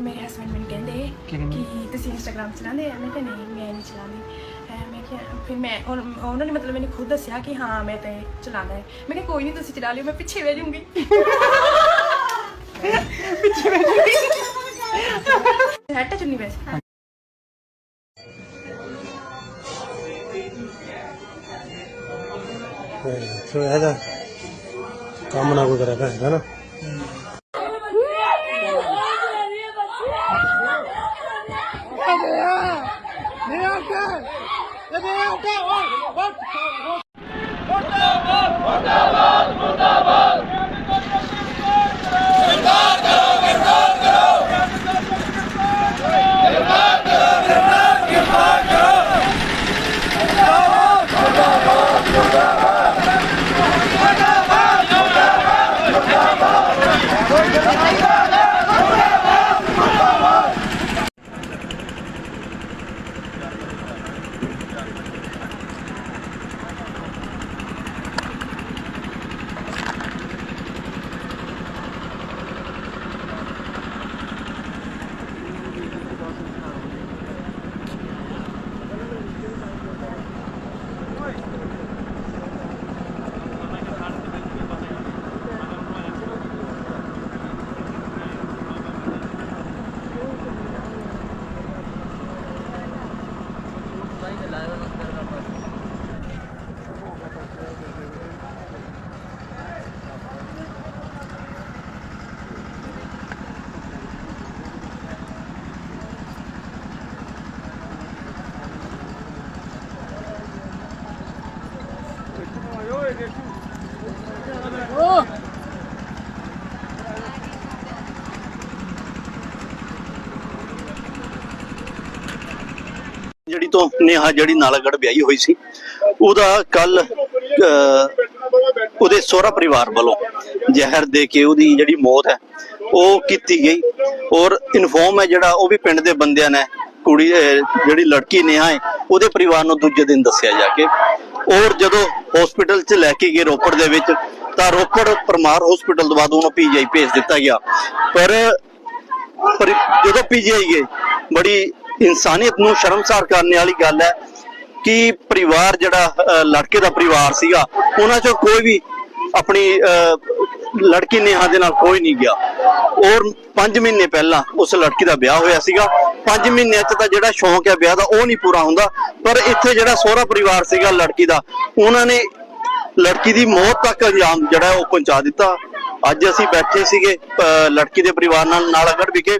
ਮੇਰੇ ਹਸਬੰਡ ਮੈਨੂੰ ਕਹਿੰਦੇ ਕੀ ਤੁਸੀਂ ਇੰਸਟਾਗ੍ਰam ਚਲਾਉਂਦੇ? ਆ ਮੈਂ ਕਿਹਾ ਨਹੀਂ ਮੈਂ ਨਹੀਂ ਚਲਾਉਂਦੀ। ਮੈਂ ਕਿਹਾ ਫਿਰ ਮੈਂ ਉਹ- ਉਹਨਾਂ ਨੇ ਮਤਲਬ ਮੈਨੂੰ ਖੁਦ ਦੱਸਿਆ ਕਿ ਹਾਂ ਮੈਂ ਤੇ ਚਲਾਉਂਦਾ ਹੈ। ਮੈਂ ਕਿਹਾ ਕੋਈ ਨਹੀਂ ਤੁਸੀਂ ਚਲਾ ਲਿਓ ਮੈਂ ਪਿੱਛੇ ਬਹਿ ਜਾਊਂਗੀ। ਪਿੱਛੇ ਬਹਿ ਜਾਊਂਗੀ। ਹੱਟ ਚੁੰਨੀ ਬੈਸ ਸੋ ਇਹਦਾ ਕੰਮ ਨਾ ਕੋਈ 干嘛呀？你要干，你要干，我我！ਨਾ ਜਿਹੜੀ ਤੋਂ ਨੇਹਾ ਜਿਹੜੀ ਨਾਲਾਗੜ ਵਿਆਹੀ ਹੋਈ ਸੀ, ਉਹਦਾ ਕੱਲ ਉਹਦੇ ਸਹੁਰਾ ਪਰਿਵਾਰ ਵੱਲੋਂ ਜ਼ਹਿਰ ਦੇ ਕੇ ਉਹਦੀ ਜਿਹੜੀ ਮੌਤ ਹੈ, ਉਹ ਕੀਤੀ ਗਈ। ਔਰ ਇਨਫੋਰਮ ਹੈ ਜਿਹੜਾ, ਉਹ ਵੀ ਪਿੰਡ ਦੇ ਬੰਦਿਆਂ ਨੇ, ਕੁੜੀ ਜਿਹੜੀ ਲੜਕੀ ਨੇਹਾ ਹੈ, ਉਹਦੇ ਪਰਿਵਾਰ ਨੂੰ ਦੂਜੇ ਦਿਨ ਦੱਸਿਆ ਜਾ ਕੇ। ਔਰ ਜਦੋਂ ਹਸਪੀਟਲ 'ਚ ਲੈ ਕੇ ਗਏ ਰੋਪੜ ਦੇ ਵਿੱਚ, ਤਾਂ ਰੋਪੜ ਪਰਮਾਰ ਹਸਪੀਟਲ ਤੋਂ ਬਾਅਦ ਉਹਨੂੰ ਪੀਜੀਆਈ ਭੇਜ ਦਿੱਤਾ ਗਿਆ। ਪਰ ਪਰ ਜਦੋਂ ਪੀਜੀਆਈ ਗਏ, ਬੜੀ ਇਨਸਾਨੀਅਤ ਨੂੰ ਸ਼ਰਮਸਾਰ ਕਰਨ ਵਾਲੀ ਗੱਲ ਹੈ ਕਿ ਪਰਿਵਾਰ ਜਿਹੜਾ ਲੜਕੇ ਦਾ ਪਰਿਵਾਰ ਸੀਗਾ, ਉਹਨਾਂ ਚੋਂ ਕੋਈ ਵੀ ਆਪਣੀ ਲੜਕੀ ਨੇਹਾ ਦੇ ਨਾਲ ਕੋਈ ਨਹੀਂ ਗਿਆ। ਔਰ 5 ਮਹੀਨੇ ਪਹਿਲਾਂ ਉਸ ਲੜਕੀ ਦਾ ਵਿਆਹ ਹੋਇਆ ਸੀਗਾ। 5 ਮਹੀਨਿਆਂ 'ਚ ਤਾਂ ਜਿਹੜਾ ਸ਼ੌਂਕ ਹੈ ਵਿਆਹ ਦਾ, ਉਹ ਨਹੀਂ ਪੂਰਾ ਹੁੰਦਾ। ਪਰ ਇੱਥੇ ਜਿਹੜਾ ਸਹੁਰਾ ਪਰਿਵਾਰ ਸੀਗਾ ਲੜਕੀ ਦਾ, ਉਹਨਾਂ ਨੇ ਲੜਕੀ ਦੀ ਮੌਤ ਤੱਕ ਅੰਜਾਮ ਜਿਹੜਾ ਉਹ ਪਹੁੰਚਾ ਦਿੱਤਾ। ਅੱਜ ਅਸੀਂ ਬੈਠੇ ਸੀਗੇ, ਅਹ, ਲੜਕੀ ਦੇ ਪਰਿਵਾਰ ਨਾਲ ਨਾਲਾਗੜ ਵਿਖੇ,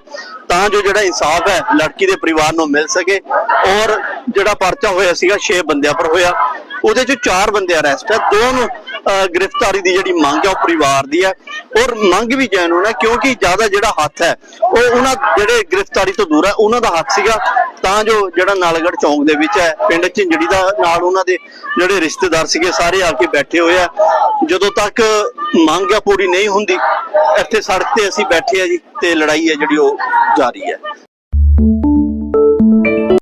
ਤਾਂ ਜੋ ਜਿਹੜਾ ਇਨਸਾਫ ਹੈ ਲੜਕੀ ਦੇ ਪਰਿਵਾਰ ਨੂੰ ਮਿਲ ਸਕੇ ਔਰ ਜਿਹੜਾ ਪਰਚਾ ਹੋਇਆ ਸੀਗਾ 6 ਬੰਦਿਆਂ ਪਰ ਹੋਇਆ। ਉਹਦੇ ਚੋਂ 4 ਬੰਦੇ ਅਰੈਸਟ ਹੈ। ਦੋ ਨੂੰ ਗ੍ਰਿਫਤਾਰੀ ਦੀ ਜਿਹੜੀ ਮੰਗ ਹੈ ਉਹ ਪਰਿਵਾਰ ਦੀ ਹੈ ਔਰ ਮੰਗ ਵੀ ਜੈਨੂਨ ਹੈ ਕਿਉਂਕਿ ਜ਼ਿਆਦਾ ਜਿਹੜਾ ਹੱਥ ਹੈ, ਉਹ ਉਹਨਾਂ ਜਿਹੜੇ ਗ੍ਰਿਫਤਾਰੀ ਤੋਂ ਦੂਰ ਹੈ ਉਹਨਾਂ ਦਾ ਹੱਥ ਸੀਗਾ। ਤਾਂ ਜੋ ਜਿਹੜਾ ਨਾਲਗੜ ਚੌਂਕ ਦੇ ਵਿੱਚ ਹੈ, ਪਿੰਡ ਝਿੰਜੜੀ ਦਾ ਨਾਲ ਉਹਨਾਂ ਦੇ ਜਿਹੜੇ ਰਿਸ਼ਤੇਦਾਰ ਸੀਗੇ, ਸਾਰੇ ਆ ਕੇ ਬੈਠੇ ਹੋਏ ਆ। ਜਦੋਂ ਤੱਕ ਮੰਗ ਹੈ ਪੂਰੀ ਨਹੀਂ ਹੁੰਦੀ, ਇੱਥੇ ਸੜਕ ਤੇ ਅਸੀਂ ਬੈਠੇ ਆ ਜੀ, ਤੇ ਲੜਾਈ ਹੈ ਜਿਹੜੀ ਉਹ ਜਾਰੀ ਹੈ